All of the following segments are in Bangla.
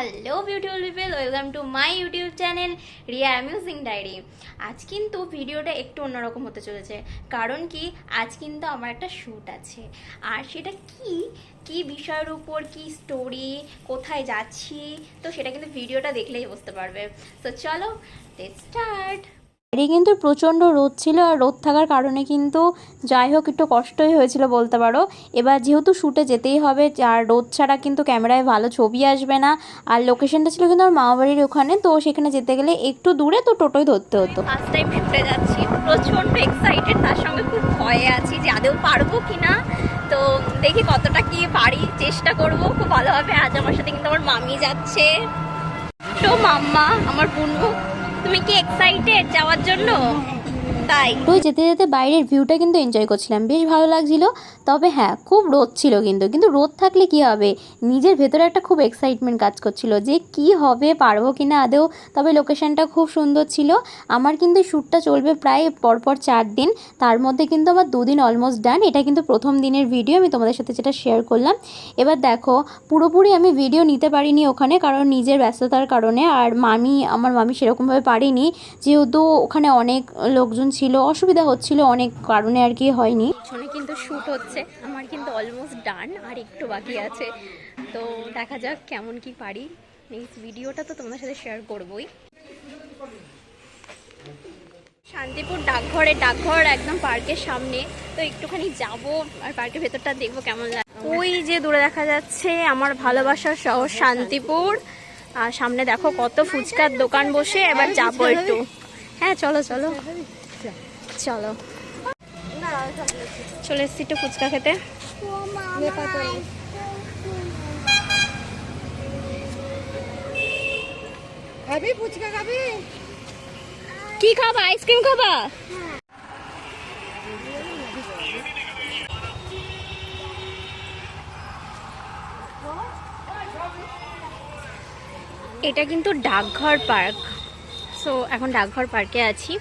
Hello beautiful people welcome to my YouTube channel Riya amusing diary আজ কিন্তু ভিডিওটা একটু অন্যরকম হতে চলেছে। কারণ কি? আজ কিন্তু আমার একটা শ্যুট আছে। আর সেটা কি? কি বিষয়ের উপর? কি স্টোরি কোথায় যাচ্ছি? তো সেটা কিন্তু ভিডিওটা দেখলেই বুঝতে পারবে। তো চলো স্টার্ট বাইরে কিন্তু প্রচণ্ড রোদ ছিল আর রোদ থাকার কারণে কিন্তু যাই হোক একটু কষ্টই হয়েছিল বলতে পারো। এবার যেহেতু শ্যুটে যেতেই হবে, আর রোদ ছাড়া কিন্তু ক্যামেরায় ভালো ছবি আসবে না। আর লোকেশনটা ছিল কিন্তু আমার মামাবাড়ির ওখানে, তো সেখানে যেতে গেলে একটু দূরে তো টোটোই ধরতে হতো। ফার্স্ট টাইম শুটে যাচ্ছি প্রচণ্ড এক্সাইটেড তার সঙ্গে খুব ভয়ে আছি যে আদেও পারব কি না তো দেখি কতটা কি পারি, চেষ্টা করব, খুব ভালোভাবে আজ আমার সাথে কিন্তু আমার মামি যাচ্ছে। তো মাম্মা, আমার বুনু। তুমি কি এক্সাইটেড যাওয়ার জন্য? তাই। তো যেতে যেতে বাইরের ভিউটা কিন্তু এনজয় করছিলাম। বেশ ভালো লাগছিল। তবে হ্যাঁ খুব রোদ ছিল কিন্তু। কিন্তু রোদ থাকলে কি হবে? নিজের ভেতরে একটা খুব এক্সাইটমেন্ট কাজ করছিল যে কি হবে, পারব কি না আদেও তবে লোকেশনটা খুব সুন্দর ছিল। আমার কিন্তু শ্যুটটা চলবে প্রায় পরপর চার দিন। তার মধ্যে কিন্তু আমার দুদিন অলমোস্ট ডান এটা কিন্তু প্রথম দিনের ভিডিও আমি তোমাদের সাথে যেটা শেয়ার করলাম। এবার দেখো, পুরোপুরি আমি ভিডিও নিতে পারিনি ওখানে কারণ নিজের ব্যস্ততার কারণে। আর মামি, আমার মামি সেরকমভাবে পারিনি। যেহেতু ওখানে অনেক লোকজন ছিল অসুবিধা হচ্ছিল, অনেক কারণে আর কি হয়নি। পিছনে কিন্তু শ্যুট হচ্ছে, আমার কিন্তু অলমোস্ট ডান আর একটু বাকি আছে। তো দেখা যাক কেমন কি পারি। নেক্সট ভিডিওটা তো তোমাদের সাথে শেয়ার করবই। শান্তিপুর ডাকঘরে, ডাকঘর একদম পার্কের সামনে। তো একটুখানি যাব, আর পার্কের ভেতরটা দেখব কেমন লাগে। ওই যে দূরে দেখা যাচ্ছে আমার ভালোবাসার শহর শান্তিপুর। আর সামনে দেখো কত ফুচকার দোকান বসে, এবার যাব একটু। হ্যাঁ চলো চলো। চলো। চলে এসছি একটু ফুচকা খেতে। খাবি ফুচকা খাবি? কি খাবা? আইসক্রিম খাবা? এটা কিন্তু ডাকঘর পার্ক। সো এখন ডাকঘর পার্কে আছি।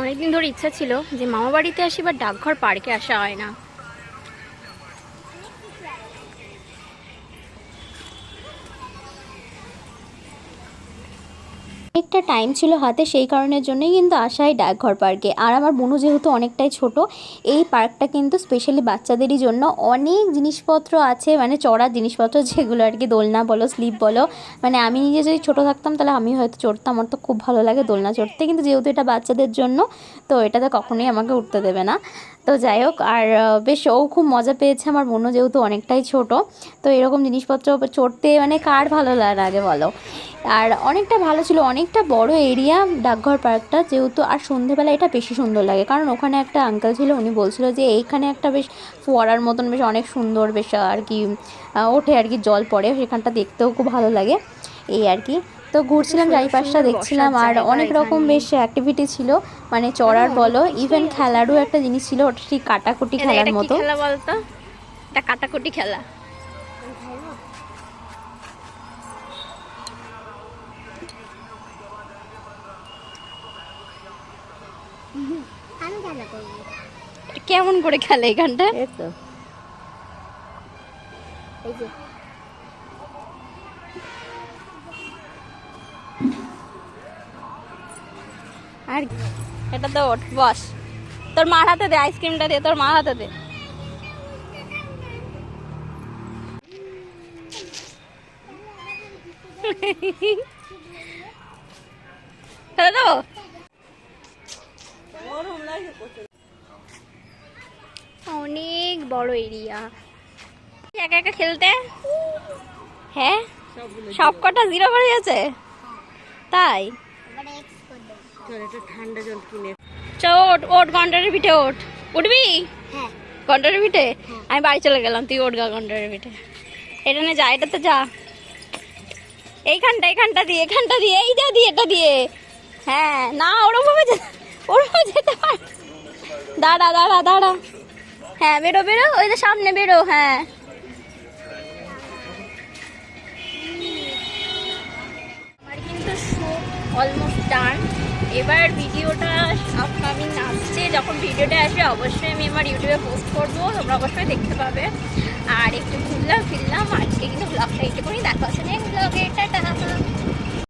অনেকদিন ধরে ইচ্ছা ছিল যে মামা বাড়িতে আসি বা ডাকঘর পার্কে আসা হয় না। অনেকটা টাইম ছিল হাতে, সেই কারণের জন্যই কিন্তু আসাই ডাকঘর পার্কে। আর আমার বোনু যেহেতু অনেকটাই ছোট, এই পার্কটা কিন্তু স্পেশালি বাচ্চাদেরই জন্য অনেক জিনিসপত্র আছে মানে চড়ার জিনিসপত্র যেগুলো আর কি, দোলনা বলো স্লিপ বলো। মানে আমি নিজে যদি ছোট থাকতাম, তাহলে আমি হয়তো চড়তাম, আমার তো খুব ভালো লাগে দোলনা চড়তে। কিন্তু যেহেতু এটা বাচ্চাদের জন্য, তো এটাতে কখনোই আমাকে উঠতে দেবে না। তো যাই হোক, আর বেশ, ও খুব মজা পেয়েছে, আমার বোনও যেহেতু অনেকটাই ছোট। তো এরকম জিনিসপত্র চড়তে মানে কার ভালো লাগে বলো? আর অনেকটা ভালো ছিল অনেকটা বড় এরিয়া ডাকঘর পার্কটা যেহেতু আর সন্ধেবেলা এটা বেশি সুন্দর লাগে। কারণ ওখানে একটা আঙ্কেল ছিল উনি বলছিল যে এইখানে একটা বেশ ফোয়ারার মতন বেশ অনেক সুন্দর বেশ আর কি ওঠে আর কি জল পড়ে সেখানটা দেখতেও খুব ভালো লাগে। এই আর কি। তো ঘুরছিলাম চারিপাশটা দেখছিলাম আর অনেক রকম বেশ অ্যাক্টিভিটি ছিল মানে চড়ার বলো ইভেন খেলারও একটা জিনিস ছিল ওটা ঠিক কাটাকুটি খেলার মতো। খেলা বলতো? এটা কাটাকুটি খেলা? আমি খেলা করব। কেমন করে খেলে এখানটা এই তো। এই যে। আর এটা তো ওঠ বস। তোর মার হাতে দে আইসক্রিমটা দে তোর মার হাতে দে। ফেলে অনেক বড় এরিয়া। একা একা খেলতে? হ্যাঁ? সব কটা জিরো করে গেছে তাই? ঠান্ডা জল কিনে। গন্ডারের পিঠে উঠবি? হ্যাঁ। গন্ডারের পিঠে? আমি বাড়ি চলে গেলাম তুই ওঠ গা গন্ডারের পিঠে। এটা নে যা এটাতে যা। এইখানটা এইখানটা দিয়ে এখানটা দিয়ে এই যা দিয়ে এটা দিয়ে। হ্যাঁ না ওরমভাবে যে ওরমভাবে যেতে পার দাঁড়া দাঁড়া দাঁড়া। হ্যাঁ বেরো বেরো, ওই যে সামনে বেরো হ্যাঁ। কিন্তু অলমোস্ট ডান এবার ভিডিওটা আপকামিং আসছে, যখন ভিডিওটা আসবে অবশ্যই আমি আমার ইউটিউবে পোস্ট করব, তোমরা অবশ্যই দেখতে পাবে। আর একটু ঘুরলাম, ফিরলাম, আজকে কিন্তু ব্লগটা এইটুকুনি। দেখা হচ্ছে ব্লগে টাটা।